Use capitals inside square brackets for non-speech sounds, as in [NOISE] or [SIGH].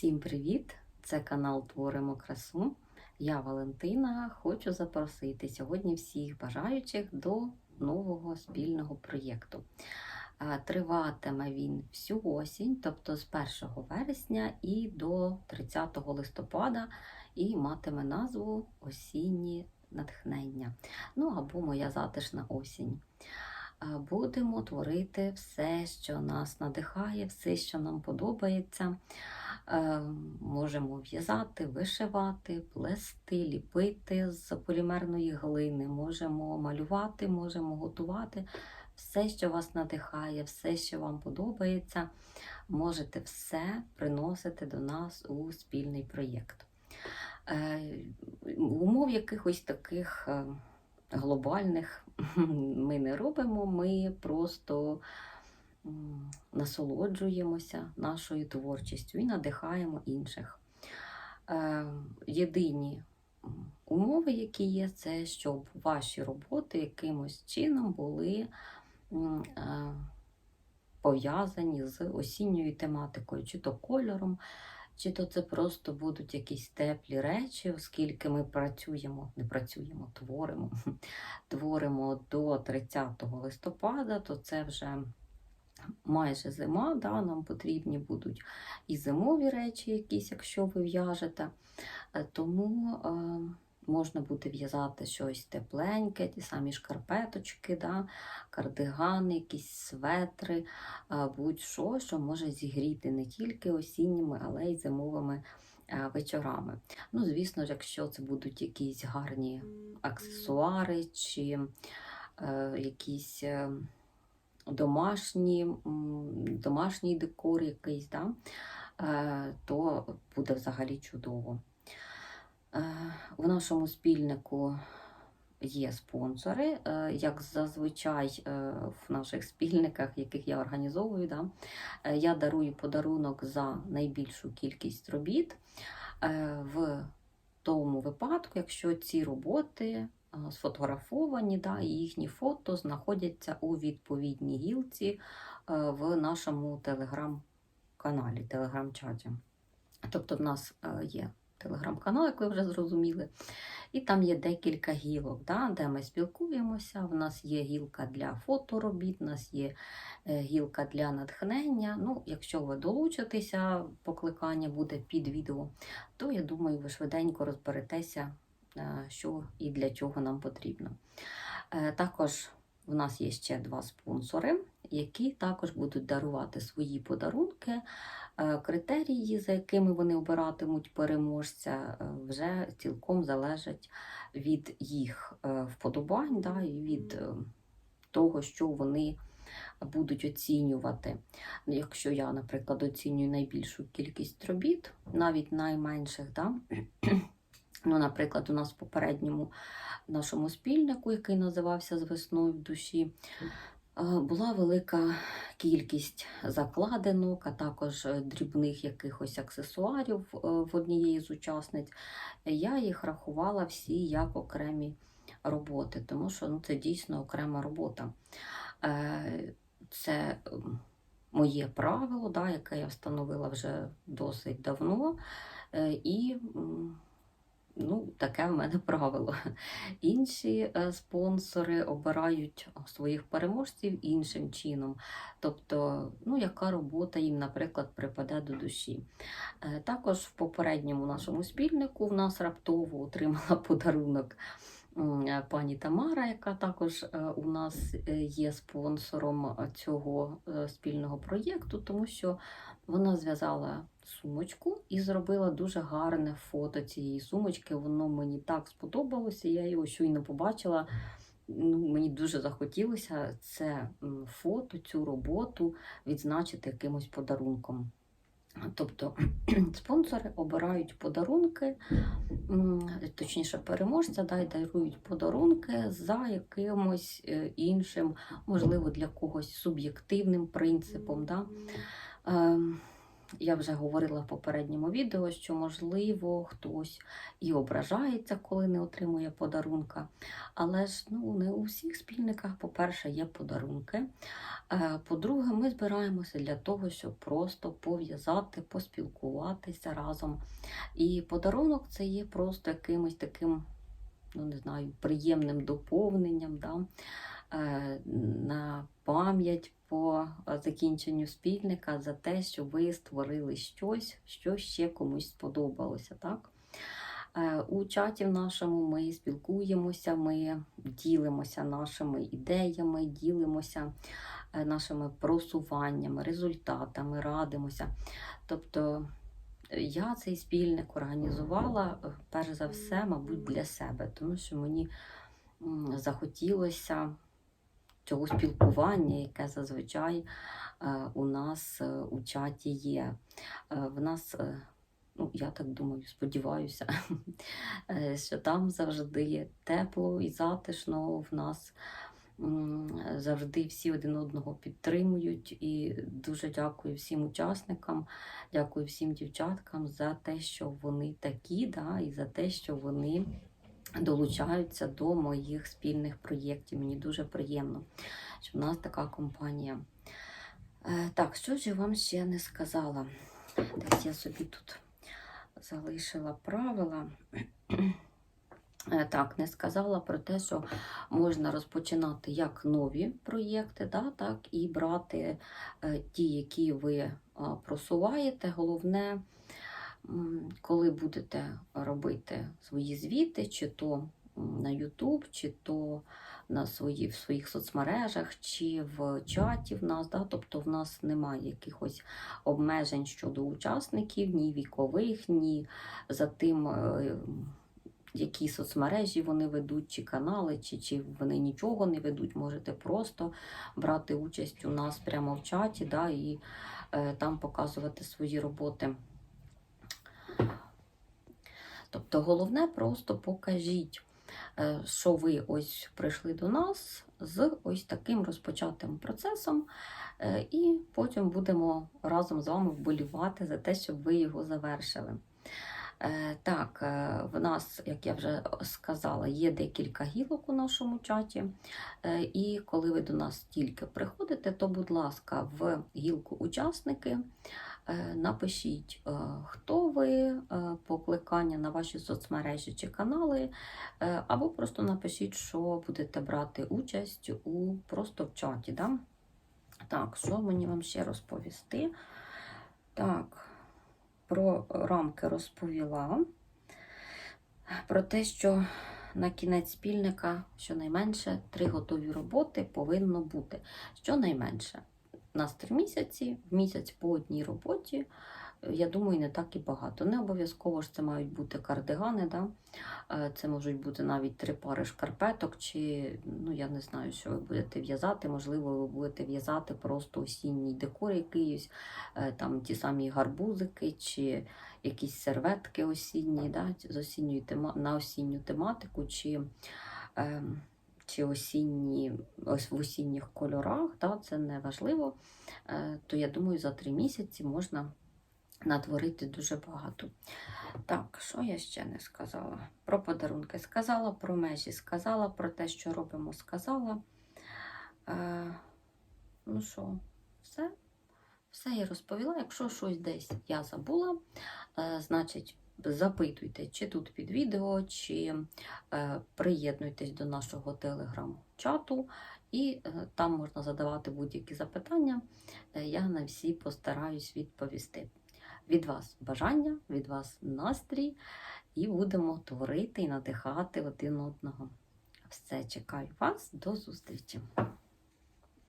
Всім привіт! Це канал Творимо красу. Я Валентина. Хочу запросити сьогодні всіх бажаючих до нового спільного проєкту. Триватиме він всю осінь, тобто з 1 вересня і до 30 листопада, і матиме назву Осінні натхнення. Ну або Моя затишна осінь. Будемо творити все, що нас надихає, все, що нам подобається. Е, Можемо в'язати, вишивати, плести, ліпити з полімерної глини, можемо малювати, можемо готувати. Все, що вас надихає, все, що вам подобається, можете все приносити до нас у спільний проєкт. Е, Умов якихось таких е, глобальних [LAUGHS] ми не робимо, ми просто насолоджуємося нашою творчістю і надихаємо інших. Е, Єдині умови, які є, це щоб ваші роботи якимось чином були е, пов'язані з осінньою тематикою, чи то кольором, чи то це просто будуть якісь теплі речі, оскільки ми працюємо, не працюємо, творимо, [LAUGHS] творимо до 30 листопада, то це вже майже зима, да, нам потрібні будуть і зимові речі, якісь, якщо ви в'яжете. Е, Тому е, можна буде в'язати щось тепленьке, ті самі шкарпеточки, да, кардигани, якісь светри, е, будь-що, що може зігріти не тільки осінніми, але й зимовими вечорами. Ну, звісно якщо це будуть якісь гарні аксесуари чи е, якісь. Домашні, домашній декор якийсь, да, е, то буде взагалі чудово. Е, В нашому спільнику є спонсори, е, як зазвичай в наших спільниках, яких я організовую, да, я дарую подарунок за найбільшу кількість робіт. В тому випадку, якщо ці роботи сфотографовані, да, і їхні фото знаходяться у відповідній гілці е, в нашому телеграм-каналі, телеграм-чаті. Тобто, в нас е, є телеграм-канал, як ви вже зрозуміли, і там є декілька гілок, да, де ми спілкуємося. В нас є гілка для фоторобіт, у нас є е, гілка для натхнення. Ну, якщо ви долучитеся, покликання буде під відео, то я думаю, ви швиденько розберетеся що і для чого нам потрібно. Е, Також в нас є ще два спонсори, які також будуть дарувати свої подарунки. Е, Критерії, за якими вони обиратимуть переможця, е, вже цілком залежать від їх е, вподобань да, і від е, того, що вони будуть оцінювати. Якщо я, наприклад, оцінюю найбільшу кількість робіт, навіть найменших, да, Ну, наприклад, у нас в попередньому нашому спільнику, який називався з весною в душі, е, була велика кількість закладинок, а також е, дрібних якихось аксесуарів е, в однієї з учасниць. Я їх рахувала всі як окремі роботи, тому що ну, це дійсно окрема робота. Це моє правило, да, яке я встановила вже досить давно. І Ну, таке в мене [LAUGHS] правило. Інші е, спонсори обирають своїх переможців іншим чином. Тобто, ну, яка робота їм, наприклад, припаде до душі. Е, Також в попередньому нашому спільнику в нас раптово отримала [LAUGHS] подарунок пані Тамара, яка також е, у нас е, є спонсором е, цього е, спільного проєкту, тому що вона зв'язала сумочку і зробила дуже гарне фото цієї сумочки. Воно мені так сподобалося. Я його щойно побачила. Ну, мені дуже захотілося це фото, цю роботу відзначити якимось подарунком. Тобто [CLEARS THROAT] спонсори обирають подарунки, точніше, переможця да, дарують подарунки за якимось е, іншим, можливо, для когось суб'єктивним принципом. Да? Я вже говорила в попередньому відео, що, можливо, хтось і ображається, коли не отримує подарунка. Але ж ну, не у всіх спільниках, по-перше, є подарунки. Е, По-друге, ми збираємося для того, щоб просто пов'язати, поспілкуватися разом. І подарунок це є просто якимось таким, ну не знаю, приємним доповненням. Да? е, На пам'ять закінченню спільника за те, що ви створили щось, що ще комусь сподобалося. Так? Е, У чаті в нашому ми спілкуємося, ми ділимося нашими ідеями, ділимося е, нашими просуваннями, результатами, радимося. Тобто е, я цей спільник організувала перш за все, мабуть, для себе, тому що мені захотілося цього спілкування, яке зазвичай е, у нас е, у чаті є. Е, В нас, ну, я так думаю, сподіваюся, [LAUGHS] що там завжди тепло і затишно в нас. Завжди всі один одного підтримують і дуже дякую всім учасникам, дякую всім дівчаткам за те, що вони такі, да, і за те, що вони долучаються до моїх спільних проєктів. Мені дуже приємно, що в нас така компанія. Е, Так, що ж я вам ще не сказала? Десь я собі тут залишила правила. Е, Так, не сказала про те, що можна розпочинати як нові проєкти, да, так і брати е, ті, які ви просуваєте. Головне, коли будете робити свої звіти, чи то на YouTube, чи то на свої, в своїх соцмережах, чи в чаті в нас. Да? Тобто в нас немає якихось обмежень щодо учасників, ні вікових, ні за тим. е, Які соцмережі вони ведуть, чи канали, чи, чи вони нічого не ведуть, можете просто брати участь у нас прямо в чаті да, і е, там показувати свої роботи. Тобто головне просто покажіть, е, що ви ось прийшли до нас з ось таким розпочатим процесом, е, і потім будемо разом з вами вболівати за те, щоб ви його завершили. Е, Так, е, в нас, як я вже сказала, є декілька гілок у нашому чаті. Е, І коли ви до нас тільки приходите, то, будь ласка, в гілку учасники напишіть, хто ви, покликання на ваші соцмережі чи канали, або просто напишіть, що будете брати участь у просто в чаті. Да? Так, що мені вам ще розповісти? Рамки розповіла. Про те, що на кінець спільника щонайменше три готові роботи повинно бути. Щонайменше. Нас три місяці, в місяць по одній роботі. Я думаю, не так і багато. Не обов'язково ж це мають бути кардигани, да? Е, це можуть бути навіть три пари шкарпеток, чи ну я не знаю, що ви будете в'язати. Можливо, ви будете в'язати просто осінній декор якийсь, е, там ті самі гарбузики, чи якісь серветки осінні, да? з осінньої тема... на осінню тематику, чи, е, чи осінні, ось в осінніх кольорах, да? це не важливо. Е, то я думаю, за три місяці можна натворити дуже багато. Так, що я ще не сказала? Про подарунки сказала, про межі сказала, про те, що робимо, сказала. Е, ну що, все? Все я розповіла. Якщо щось десь я забула, е, значить. Запитуйте, чи тут під відео, чи е, приєднуйтесь до нашого телеграм-чату, і е, там можна задавати будь-які запитання. Е, я на всі постараюсь відповісти. Від вас бажання, від вас настрій, і будемо творити і надихати один одного. Все, чекаю вас, до зустрічі!